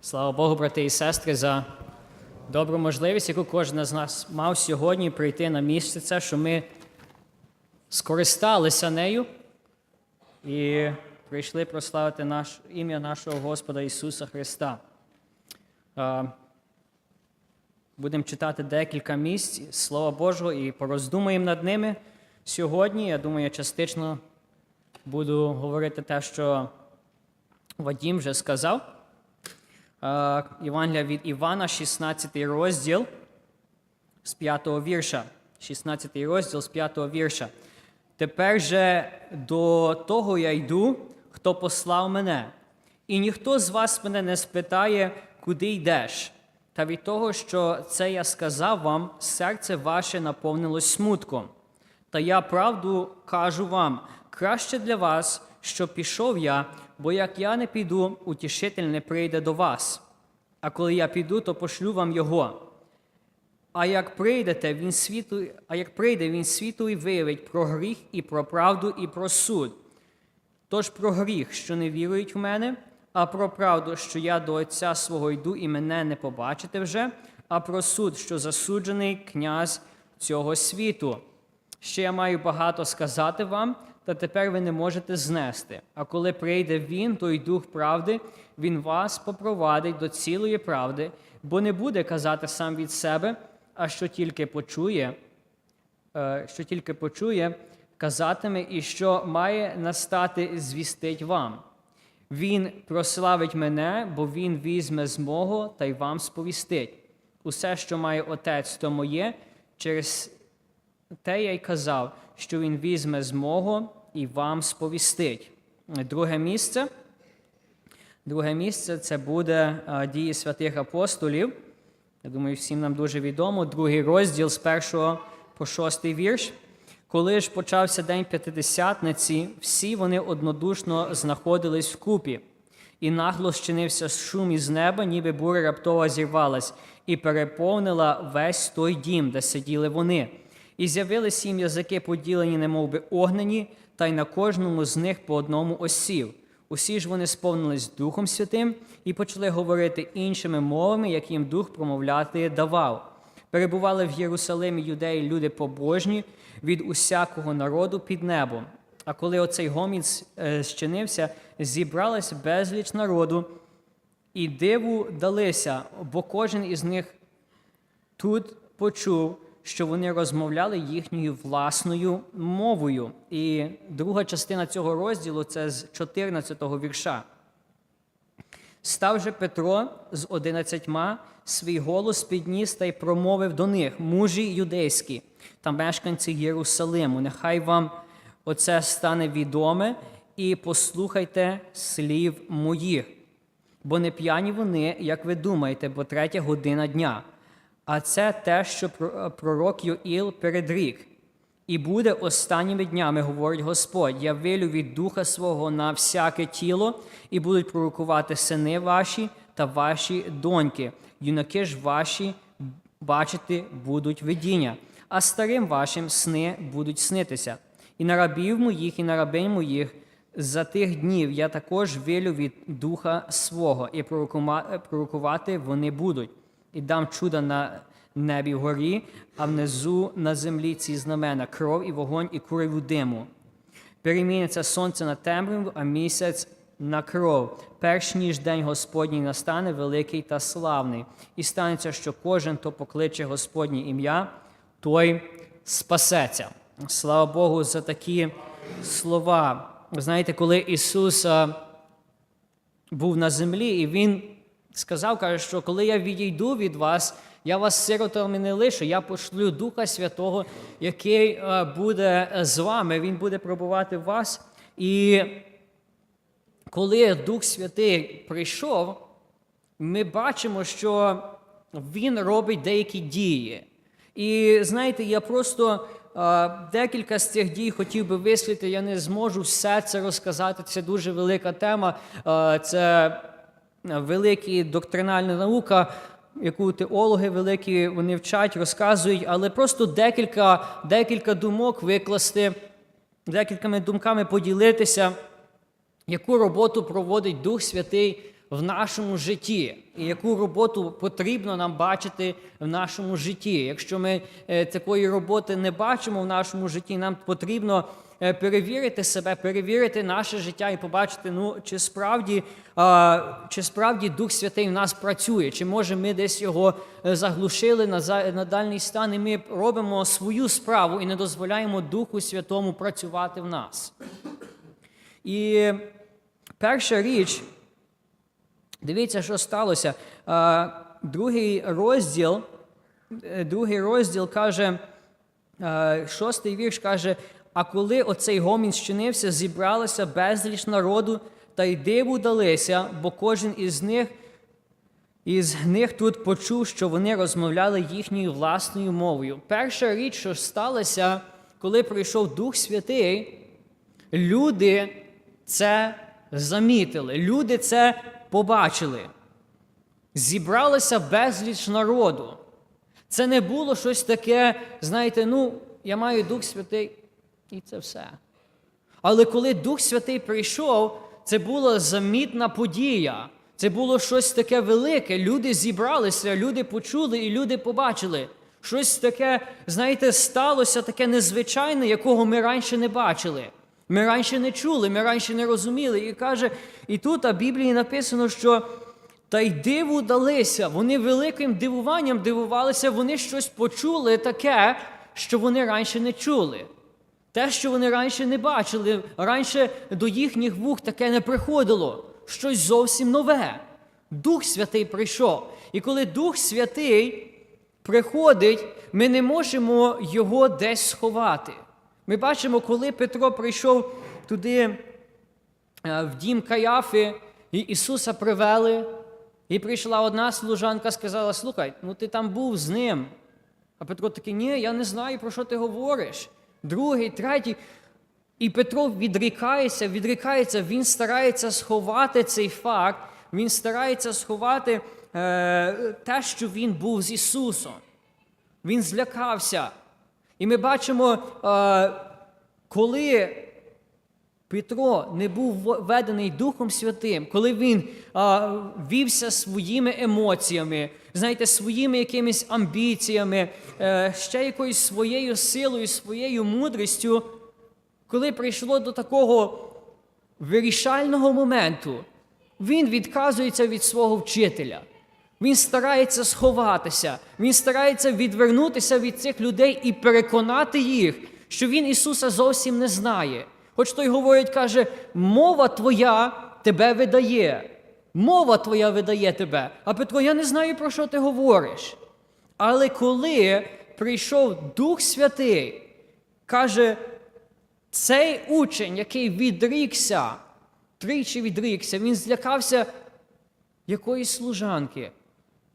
Слава Богу, брати і сестри, за добру можливість, яку кожен з нас мав сьогодні прийти на місце, це, що ми скористалися нею і прийшли прославити наш, ім'я нашого Господа Ісуса Христа. Будемо читати декілька місць Слова Божого і пороздумаємо над ними сьогодні. Я думаю, я частично буду говорити те, що Вадім вже сказав. Е, Євангелія від Івана, 16 розділ з 5 вірша. 16 розділ з 5 вірша. Тепер же до того я йду, хто послав мене, і ніхто з вас мене не спитає, куди йдеш. Та від того, що це я сказав вам, серце ваше наповнилось смутком. Та я правду кажу вам, краще для вас, що пішов я, бо як я не піду, утішитель не прийде до вас. А коли я піду, то пошлю вам його. А як прийдете, він світу, а як прийде, він світу і виявить про гріх і про правду, і про суд. Тож про гріх, що не вірують в мене, а про правду, що я до Отця свого йду і мене не побачите вже, а про суд, що засуджений князь цього світу. Ще я маю багато сказати вам, та тепер ви не можете знести. А коли прийде він, той дух правди, він вас попровадить до цілої правди, бо не буде казати сам від себе, а що тільки почує, е, що тільки почує, казатиме, і що має настати, звістить вам. Він прославить мене, бо він візьме з мого та й вам сповістить. Усе, що має отець, то моє, через те я й казав, що він візьме з і вам сповістить. Друге місце. Друге місце це буде дії святих апостолів. Я думаю, всім нам дуже відомо. Другий розділ з першого по шостий вірш. Коли ж почався день п'ятидесятниці, всі вони однодушно знаходились вкупі, і нагло щинився шум із неба, ніби буря раптово зірвалась, і переповнила весь той дім, де сиділи вони. І з'явились їм язики, поділені, немов би огнені, та й на кожному з них по одному осів. Усі ж вони сповнились Духом Святим і почали говорити іншими мовами, як їм дух промовляти давав. Перебували в Єрусалимі юдеї люди побожні від усякого народу під небом. А коли оцей гомін е, зчинився, зібралось безліч народу, і диву далися, бо кожен із них тут почув, що вони розмовляли їхньою власною мовою. І друга частина цього розділу це з 14-го вірша. Став же Петро з одинадцятьма свій голос підніс та й промовив до них, мужі юдейські та мешканці Єрусалиму, нехай вам оце стане відоме, і послухайте слів моїх. Бо не п'яні вони, як ви думаєте, бо третя година дня. А це те, що пророк Йоїл передрік. І буде останніми днями, говорить Господь, я вилю від духа свого на всяке тіло, і будуть пророкувати сини ваші та ваші доньки, юнаки ж ваші бачити будуть видіння, а старим вашим сни будуть снитися. І на рабів моїх, і на рабинь моїх за тих днів я також вилю від духа свого, і пророкувати вони будуть, і дам чуда на небі вгорі, а внизу на землі ці знамена кров і вогонь, і куриву диму. Переміниться сонце на темряву, а місяць на кров, перш ніж день Господній настане великий та славний, і станеться, що кожен, хто покличе Господнє ім'я, той спасеться. Слава Богу, за такі слова. Знаєте, коли Ісус був на землі, і Він сказав, каже, що коли я відійду від вас, я вас сиротами не лишу, я пошлю Духа Святого, який буде з вами, Він буде пробувати в вас. І коли Дух Святий прийшов, ми бачимо, що Він робить деякі дії. І знаєте, я просто декілька з цих дій хотів би висловити, я не зможу все це розказати. Це дуже велика тема, це велика доктринальна наука яку теологи великі вони вчать, розказують, але просто декілька декілька думок викласти, декількома думками поділитися, яку роботу проводить Дух Святий в нашому житті, і яку роботу потрібно нам бачити в нашому житті. Якщо ми е, такої роботи не бачимо в нашому житті, нам потрібно перевірити себе, перевірити наше життя і побачити, ну чи справді, чи справді Дух Святий в нас працює, чи може ми десь його е, заглушили на, дальній стан, і ми робимо свою справу і не дозволяємо Духу Святому працювати в нас. І перша річ, дивіться, що сталося. Е, Другий розділ, е, другий розділ каже, е, шостий вірш каже: а коли оцей гомін щинився, зібралося безліч народу, та й диву далися, бо кожен із них із них тут почув, що вони розмовляли їхньою власною мовою. Перша річ, що сталося, коли прийшов Дух Святий, люди це замітили, люди це побачили. Зібралося безліч народу. Це не було щось таке, знаєте, ну, я маю Дух Святий, і це все. Але коли Дух Святий прийшов, це була замітна подія. Це було щось таке велике. Люди зібралися, люди почули і люди побачили. Щось таке, знаєте, сталося таке незвичайне, якого ми раніше не бачили. Ми раніше не чули, ми раніше не розуміли. І каже, і тут в Біблії написано, що та й диву далися. Вони великим дивуванням дивувалися, вони щось почули таке, що вони раніше не чули. Те, що вони раніше не бачили, раніше до їхніх вух таке не приходило. Щось зовсім нове. Дух Святий прийшов. І коли Дух Святий приходить, ми не можемо його десь сховати. Ми бачимо, коли Петро прийшов туди е, в дім Каяфи, і Ісуса привели, і прийшла одна служанка, сказала: Слухай, ну ти там був з ним. А Петро такий, ні, я не знаю, про що ти говориш. Другий, третій. І Петро відрікається, відрікається, він старається сховати цей факт, він старається сховати е, те, що він був з Ісусом. Він злякався. І ми бачимо, е, коли Петро не був ведений Духом Святим, коли він а, вівся своїми емоціями, знаєте, своїми якимись амбіціями, е, ще якоюсь своєю силою, своєю мудрістю, коли прийшло до такого вирішального моменту, він відказується від свого вчителя. Він старається сховатися, він старається відвернутися від цих людей і переконати їх, що він Ісуса зовсім не знає. Хоч той говорить, каже, мова твоя тебе видає. Мова твоя видає тебе. А Петро, я не знаю, про що ти говориш. Але коли прийшов Дух Святий, каже, цей учень, який відрікся, тричі відрікся, він злякався якоїсь служанки.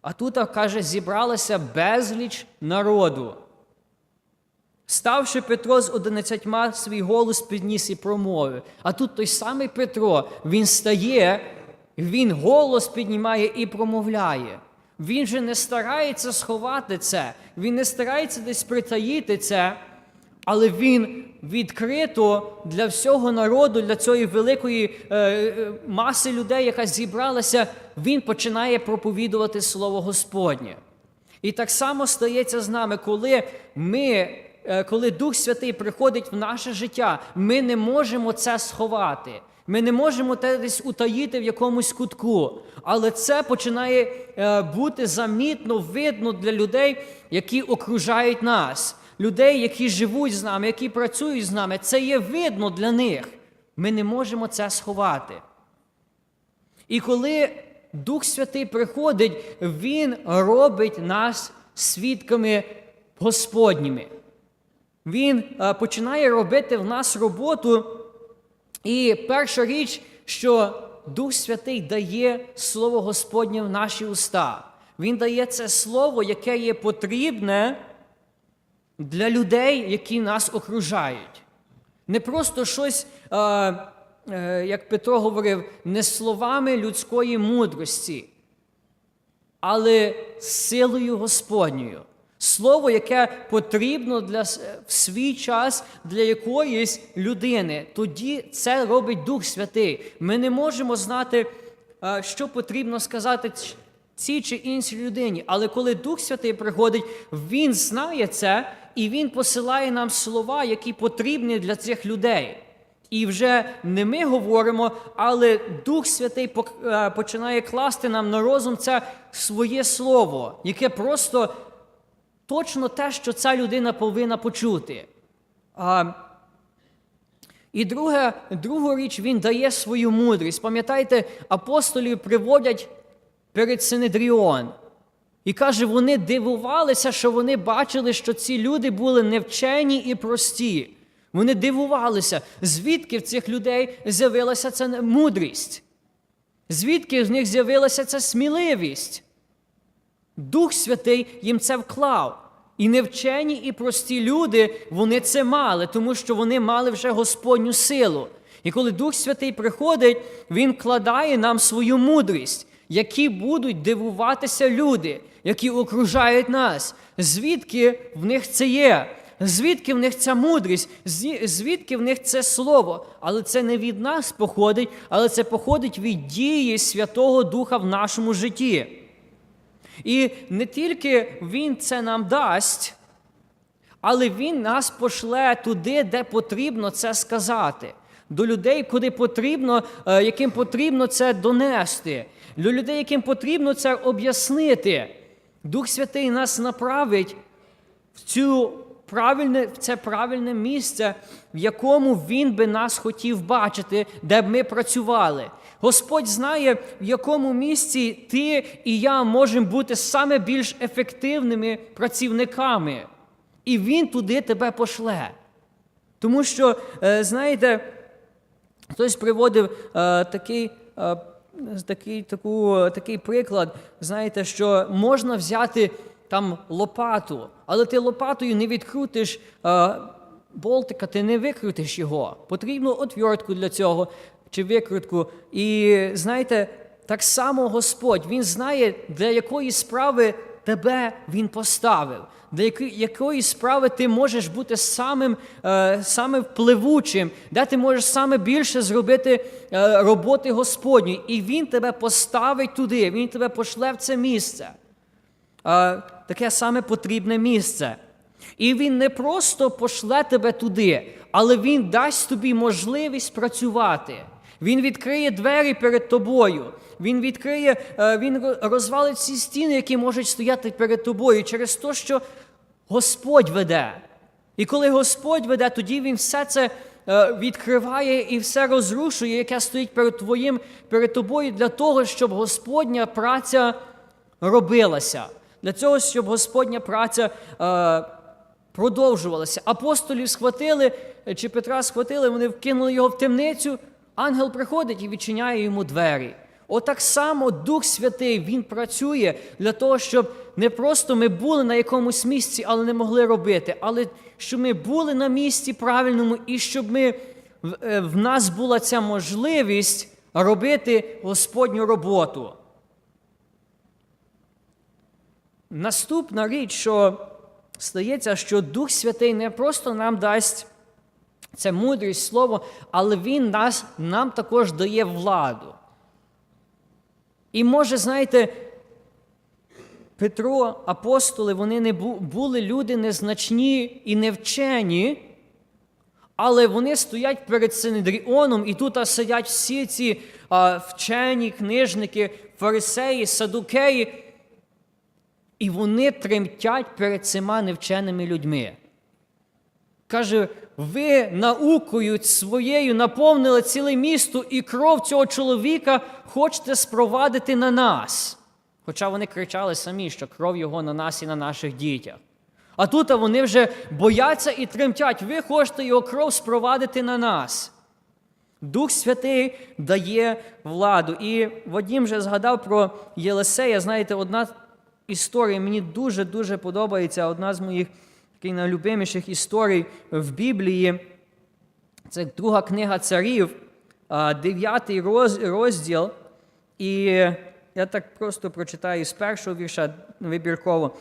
А тут, каже, зібралося безліч народу. Ставши Петро з одинадцятьма, свій голос підніс і промовив. А тут той самий Петро, він стає, він голос піднімає і промовляє. Він же не старається сховати це, він не старається десь притаїти це, але він відкрито для всього народу, для цієї великої е, е, маси людей, яка зібралася, він починає проповідувати Слово Господнє. І так само стається з нами, коли ми, коли Дух Святий приходить в наше життя, ми не можемо це сховати. Ми не можемо те десь утаїти в якомусь кутку. Але це починає е, бути замітно, видно для людей, які окружають нас, людей, які живуть з нами, які працюють з нами. Це є видно для них. Ми не можемо це сховати. І коли Дух Святий приходить, Він робить нас свідками Господніми. Він е, починає робити в нас роботу. І перша річ, що Дух Святий дає Слово Господнє в наші уста. Він дає це слово, яке є потрібне для людей, які нас окружають. Не просто щось, е, е, як Петро говорив, не словами людської мудрості, але силою Господньою. Слово, яке потрібно для, в свій час для якоїсь людини. Тоді це робить Дух Святий. Ми не можемо знати е, що потрібно сказати цій чи іншій людині. Але коли Дух Святий приходить, Він знає це і Він посилає нам слова, які потрібні для цих людей. І вже не ми говоримо, але Дух Святий е, починає класти нам на розум це своє слово, яке просто точно те, що ця людина повинна почути. А, і друге, другу річ, він дає свою мудрість. Пам'ятаєте, апостолів приводять перед Синедріон. І каже, вони дивувалися, що вони бачили, що ці люди були невчені і прості. Вони дивувалися, звідки в цих людей з'явилася ця мудрість, звідки в них з'явилася ця сміливість. Дух Святий їм це вклав. І невчені, і прості люди вони це мали, тому що вони мали вже Господню силу. І коли Дух Святий приходить, Він вкладає нам свою мудрість, які будуть дивуватися люди, які окружають нас. Звідки в них це є? Звідки в них ця мудрість? Звідки в них це слово? Але це не від нас походить, але це походить від дії Святого Духа в нашому житті. І не тільки Він це нам дасть, але Він нас пошле туди, де потрібно це сказати. До людей, куди потрібно, е, яким потрібно це донести, до людей, яким потрібно це об'яснити. Дух Святий нас направить в цю правильне, в це правильне місце, в якому Він би нас хотів бачити, де б ми працювали. Господь знає, в якому місці ти і я можемо бути саме більш ефективними працівниками. І Він туди тебе пошле. Тому що, е, знаєте, хтось приводив е, такий, е, такий, таку, такий приклад, знаєте, що можна взяти там лопату, але ти лопатою не відкрутиш болтика, ти не викрутиш його. Потрібно отвертку для цього чи викрутку. І знаєте, так само Господь, Він знає, для якої справи тебе Він поставив. Для якої справи ти можеш бути самим, е, самим впливучим, де ти можеш саме більше зробити е, роботи Господньої. І Він тебе поставить туди, Він тебе пошле в це місце. Е, таке саме потрібне місце. І він не просто пошле тебе туди, але він дасть тобі можливість працювати. Він відкриє двері перед тобою. Він відкриє, е, він розвалить всі стіни, які можуть стояти перед тобою, через те, що Господь веде. І коли Господь веде, тоді Він все це е, відкриває і все розрушує, яке стоїть перед твоїм, перед тобою, для того, щоб Господня праця робилася. Для цього, щоб Господня праця е, продовжувалася. Апостолів схватили, чи Петра схватили, вони вкинули його в темницю. Ангел приходить і відчиняє йому двері. Отак само Дух Святий Він працює для того, щоб не просто ми були на якомусь місці, але не могли робити, але щоб ми були на місці правильному і щоб ми, в- е, нас була ця можливість робити Господню роботу. Наступна річ, що стається, що Дух Святий не просто нам дасть це мудрість слово, але Він нас, нам також дає владу. І може, знаєте, Петро, апостоли, вони не бу- були люди незначні і невчені, але вони стоять перед Синедріоном, і тут сидять всі ці а, вчені, книжники, фарисеї, садукеї, і вони тремтять перед цими невченими людьми. Каже, ви наукою своєю наповнили ціле місто, і кров цього чоловіка хочете спровадити на нас. Хоча вони кричали самі, що кров його на нас і на наших дітях. А тут вони вже бояться і тремтять. Ви хочете його кров спровадити на нас. Дух Святий дає владу. І Вадім вже згадав про Єлисея. Знаєте, одна історія мені дуже-дуже подобається. Одна з моїх таких найлюбиміших історій в Біблії. Це друга книга царів, дев'ятий розділ. І я так просто прочитаю з першого вірша вибірково.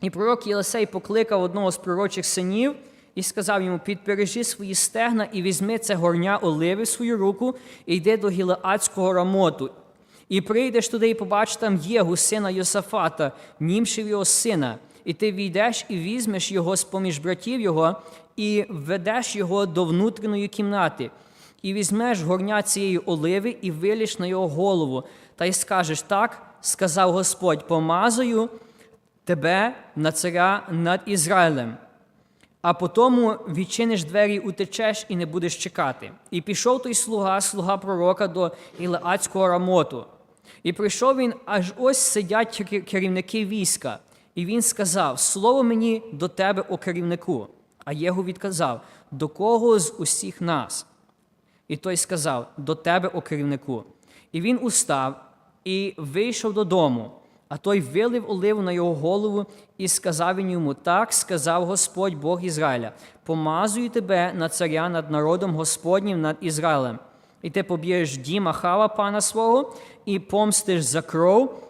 І пророк Єлисей покликав одного з пророчих синів і сказав йому: підпережи свої стегна і візьми це горня оливи в свою руку, і йди до Гілеадського рамоту. І прийдеш туди і побачиш там Єгу, сина Йосафата, німшив його сина, і ти війдеш і візьмеш його з поміж братів його, і введеш його до внутрішньої кімнати, і візьмеш горня цієї оливи і виліш на його голову, та й скажеш так, сказав Господь, помазую тебе на царя над Ізраїлем. А потому відчиниш двері, утечеш і не будеш чекати. І пішов той слуга, слуга пророка до Ілеацького рамоту. І прийшов він, аж ось сидять керівники війська. І він сказав: Слово мені до тебе, о керівнику. А Єгу відказав: До кого з усіх нас? І той сказав: До тебе, о керівнику. І він устав і вийшов додому. А той вилив оливу на його голову і сказав він йому: Так сказав Господь Бог Ізраїля: помазую тебе на царя над народом Господнім над Ізраїлем. І ти поб'єш дім Ахава, пана свого, і помстиш за кров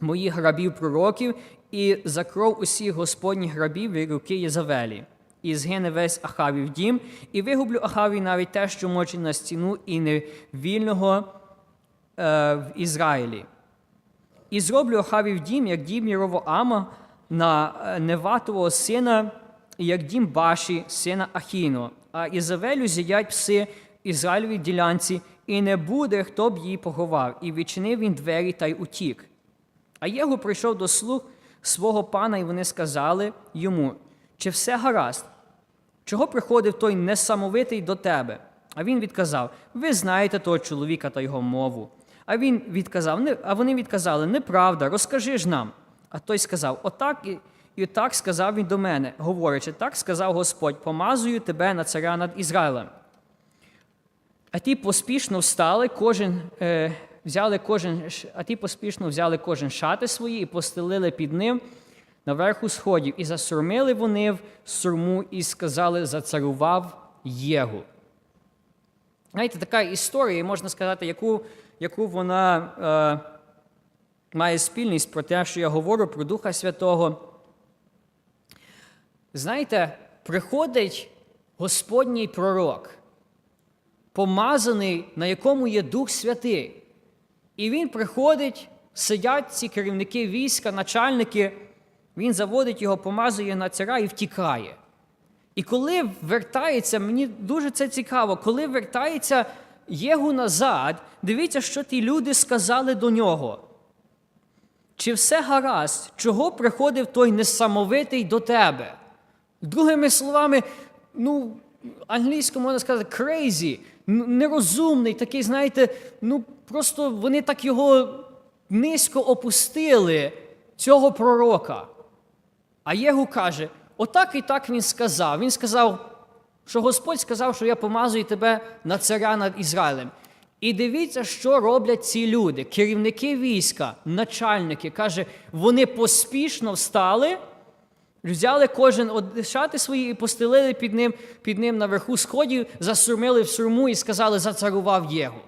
моїх грабів пророків, і за кров усіх господніх грабів від руки Єзавелі. І згине весь Ахавів дім, і вигублю Ахаві навіть те, що мочить на стіну, і невільного е, в Ізраїлі. І зроблю Ахавів дім, як дім Єровоама на е, Неватового сина, як дім Баші, сина Ахіно. А Ізавелю з'їдять пси Ізраїлевій ділянці, і не буде, хто б її поховав. І відчинив він двері та й утік. А Єгу прийшов до слуг свого пана, і вони сказали йому: чи все гаразд? Чого приходив той несамовитий до тебе? А він відказав: Ви знаєте того чоловіка та його мову. А він відказав, а вони відказали: Неправда, розкажи ж нам. А той сказав: Отак і, і так сказав він до мене, говорячи, так сказав Господь: помазую тебе на царя над Ізраїлем. А ті поспішно встали, кожен е, взяли кожен, а ті поспішно взяли кожен шати свої і постелили під ним наверху сходів, і засурмили вони в сурму і сказали, зацарував Єгу. Знаєте, така історія, можна сказати, яку, яку вона е, має спільність про те, що я говорю про Духа Святого. Знаєте, приходить Господній пророк, помазаний, на якому є Дух Святий. І він приходить, сидять ці керівники війська, начальники, він заводить його, помазує на царя і втікає. І коли вертається, мені дуже це цікаво, коли вертається Єгу назад, дивіться, що ті люди сказали до нього. Чи все гаразд, чого приходив той несамовитий до тебе? Другими словами, ну, англійською можна сказати, crazy, нерозумний, такий, знаєте, ну просто вони так його низько опустили, цього пророка. А Єгу каже: отак і так він сказав. Він сказав, що Господь сказав, що я помазую тебе на царя над Ізраїлем. І дивіться, що роблять ці люди, керівники війська, начальники. Каже, вони поспішно встали, взяли кожен од- шати свої і постелили під ним, під ним наверху сходів, засурмили в сурму і сказали, зацарував Єгу.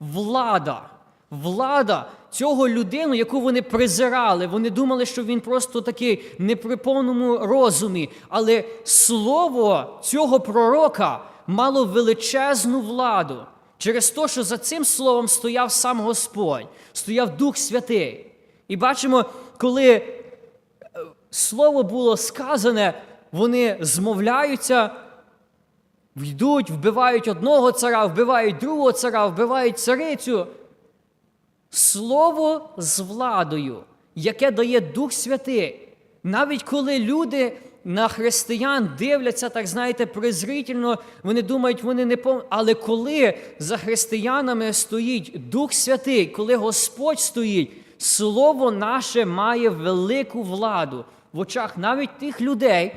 Влада, влада цього людину, яку вони презирали. Вони думали, що він просто такий не при повному розумі. Але слово цього пророка мало величезну владу через те, що за цим словом стояв сам Господь, стояв Дух Святий. І бачимо, коли е, слово було сказане, вони змовляються. Йдуть, вбивають одного цара, вбивають другого цара, вбивають царицю. Слово з владою, яке дає Дух Святий. Навіть коли люди на християн дивляться, так знаєте, презрительно, вони думають, вони не пов... Але коли за християнами стоїть Дух Святий, коли Господь стоїть, Слово наше має велику владу в очах навіть тих людей,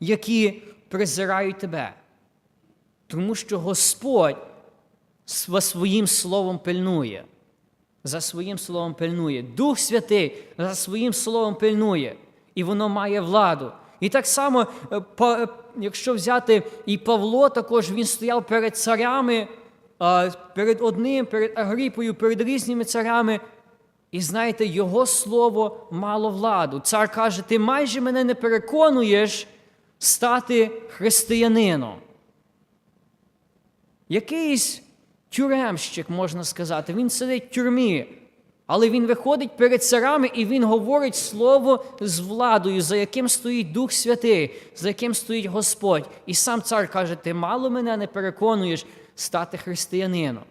які презирають тебе. Тому що Господь св- своїм словом пильнує. За своїм словом пильнує. Дух Святий за своїм словом пильнує. І воно має владу. І так само, е, е, якщо взяти і Павло, також він стояв перед царями, перед одним, перед Агріпою, перед різними царями. І знаєте, його слово мало владу. Цар каже: ти майже мене не переконуєш, стати християнином. Якийсь тюремщик, можна сказати, він сидить в тюрмі, але він виходить перед царами і він говорить слово з владою, за яким стоїть Дух Святий, за яким стоїть Господь. І сам цар каже: Ти мало мене не переконуєш стати християнином.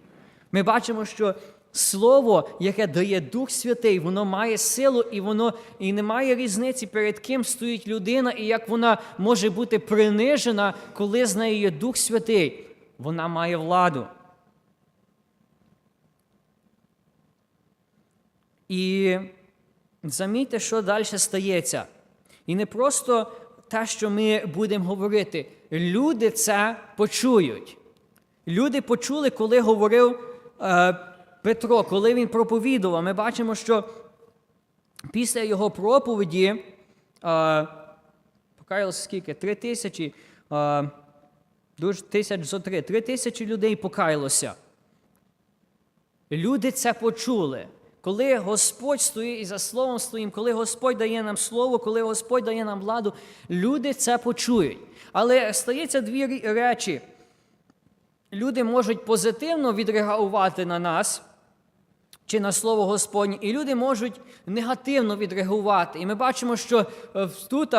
Ми бачимо, що слово, яке дає Дух Святий, воно має силу, і воно і немає різниці, перед ким стоїть людина, і як вона може бути принижена, коли з нею є Дух Святий. Вона має владу. І замітьте, що далі стається. І не просто те, що ми будемо говорити. Люди це почують. Люди почули, коли говорив е, Петро, коли він проповідував. Ми бачимо, що після його проповіді, е, покаялося скільки? Три тисячі, е, тисяч зо три, три тисячі людей покаялося. Люди це почули. Коли Господь стоїть і за словом своїм, коли Господь дає нам слово, коли Господь дає нам владу, люди це почують. Але стається дві речі. Люди можуть позитивно відреагувати на нас чи на слово Господнє, і люди можуть негативно відреагувати. І ми бачимо, що е, тут,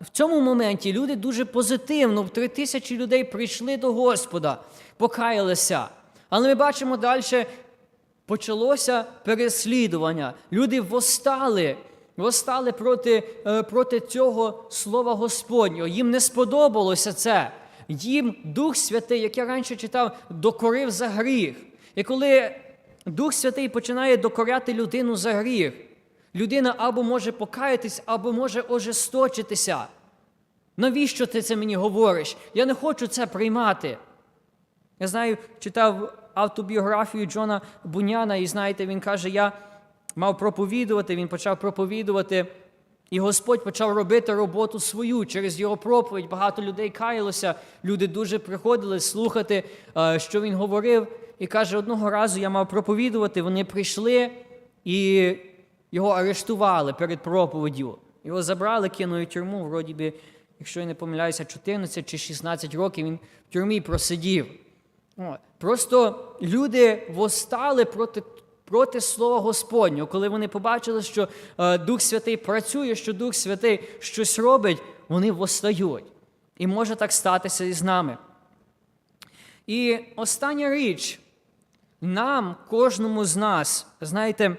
в цьому моменті люди дуже позитивно, в три тисячі людей прийшли до Господа, покаялися. Але ми бачимо далі, почалося переслідування. Люди восстали, восстали проти, е, проти цього слова Господнього. Їм не сподобалося це. Їм Дух Святий, як я раніше читав, докорив за гріх. І коли Дух Святий починає докоряти людину за гріх, людина або може покаятись, або може ожесточитися. Навіщо ти це мені говориш? Я не хочу це приймати. Я знаю, читав автобіографію Джона Буняна, і знаєте, він каже, я мав проповідувати, він почав проповідувати, і Господь почав робити роботу свою через його проповідь. Багато людей каялося, люди дуже приходили слухати, е, що він говорив. І каже, одного разу я мав проповідувати, вони прийшли і його арештували перед проповіддю. Його забрали, кинули в тюрму, вроді би, якщо я не помиляюся, 14 чи 16 років він в тюрмі просидів. Просто люди восстали проти, проти Слова Господнього, коли вони побачили, що е, Дух Святий працює, що Дух Святий щось робить, вони восстають. І може так статися і з нами. І остання річ, нам, кожному з нас, знаєте,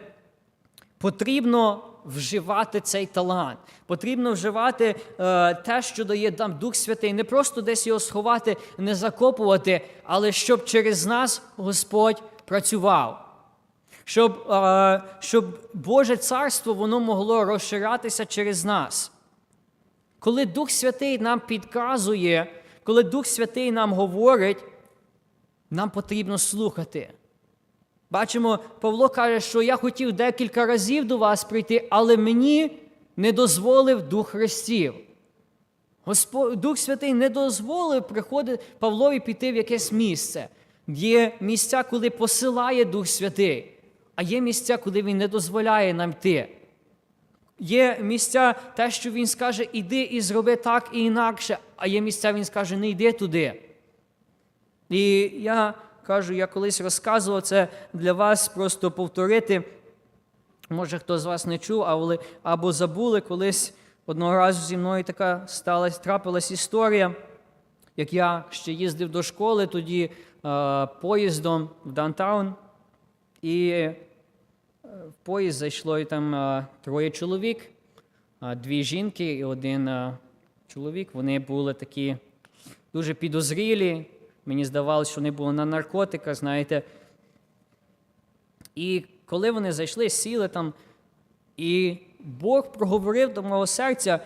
потрібно вживати цей талант. Потрібно вживати е, те, що дає нам Дух Святий, не просто десь його сховати, не закопувати, але щоб через нас Господь працював. Щоб, е, щоб Боже царство воно могло розширятися через нас. Коли Дух Святий нам підказує, коли Дух Святий нам говорить, нам потрібно слухати. Бачимо, Павло каже, що я хотів декілька разів до вас прийти, але мені не дозволив Дух Христів. Дух Святий не дозволив приходити Павлові піти в якесь місце. Є місця, коли посилає Дух Святий, а є місця, коли Він не дозволяє нам йти. Є місця, те, що Він скаже, іди і зроби так і інакше, а є місця, Він скаже, не йди туди. І я кажу, я колись розказував це для вас, просто повторити. Може, хто з вас не чув, або забули, колись одного разу зі мною така сталася, трапилась історія, як я ще їздив до школи тоді е, поїздом в Даунтаун, і е, в поїзд зайшло і там е, троє чоловік, дві жінки і один чоловік. Вони були такі дуже підозрілі. Мені здавалося, що вони були на наркотиках, знаєте. І коли вони зайшли, сіли там, і Бог проговорив до мого серця,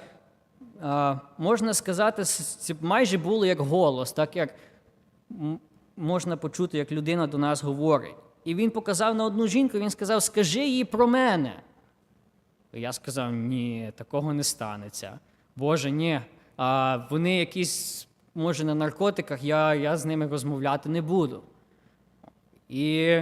можна сказати, це майже було як голос, так як можна почути, як людина до нас говорить. І він показав на одну жінку, він сказав: Скажи їй про мене. І Я сказав, ні, такого не станеться. Боже, ні. А вони якісь, може, на наркотиках, я, я з ними розмовляти не буду. І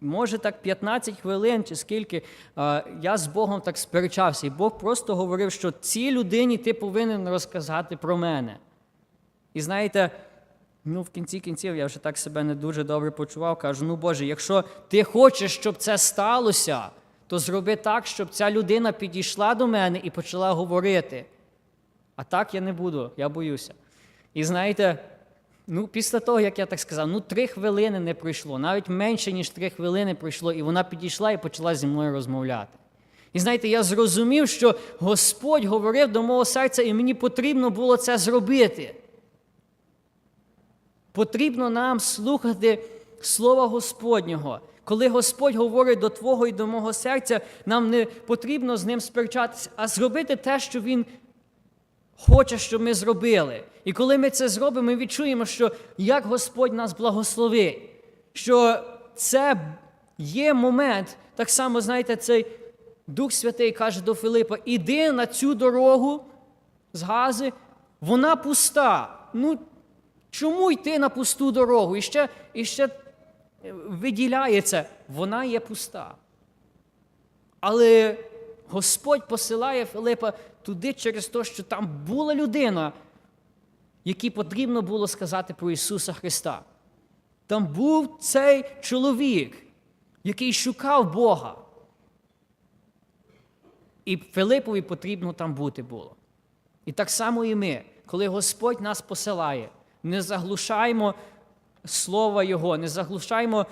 Може, так 15 хвилин чи скільки е, я з Богом так сперечався, і Бог просто говорив, що цій людині ти повинен розказати про мене. І знаєте, ну в кінці кінців я вже так себе не дуже добре почував. Кажу: ну Боже, якщо ти хочеш, щоб це сталося, то зроби так, щоб ця людина підійшла до мене і почала говорити. А так я не буду, я боюся. І знаєте, ну, після того, як я так сказав, ну три хвилини не пройшло, навіть менше, ніж три хвилини пройшло, і вона підійшла і почала зі мною розмовляти. І знаєте, я зрозумів, що Господь говорив до мого серця, і мені потрібно було це зробити. Потрібно нам слухати Слова Господнього. Коли Господь говорить до Твого і до мого серця, нам не потрібно з ним сперечатися, а зробити те, що Він хоче, щоб ми зробили. І коли ми це зробимо, ми відчуємо, що як Господь нас благословить, що це є момент, так само, знаєте, цей Дух Святий каже до Филипа: іди на цю дорогу з Гази, вона пуста. Ну, чому йти на пусту дорогу? І ще, і ще виділяється, вона є пуста. Але Господь посилає Филипа туди через те, що там була людина, якій потрібно було сказати про Ісуса Христа. Там був цей чоловік, який шукав Бога. І Филипові потрібно там бути було. І так само і ми, коли Господь нас посилає, не заглушаємо Слова Його, не заглушаємо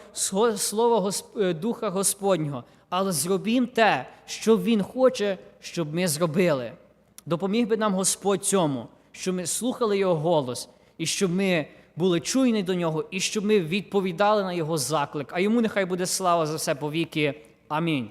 Слова е, Духа Господнього, але зробім те, що Він хоче, щоб ми зробили. Допоміг би нам Господь цьому, щоб ми слухали Його голос, і щоб ми були чуйні до нього, і щоб ми відповідали на Його заклик. А йому нехай буде слава за все повіки. Амінь.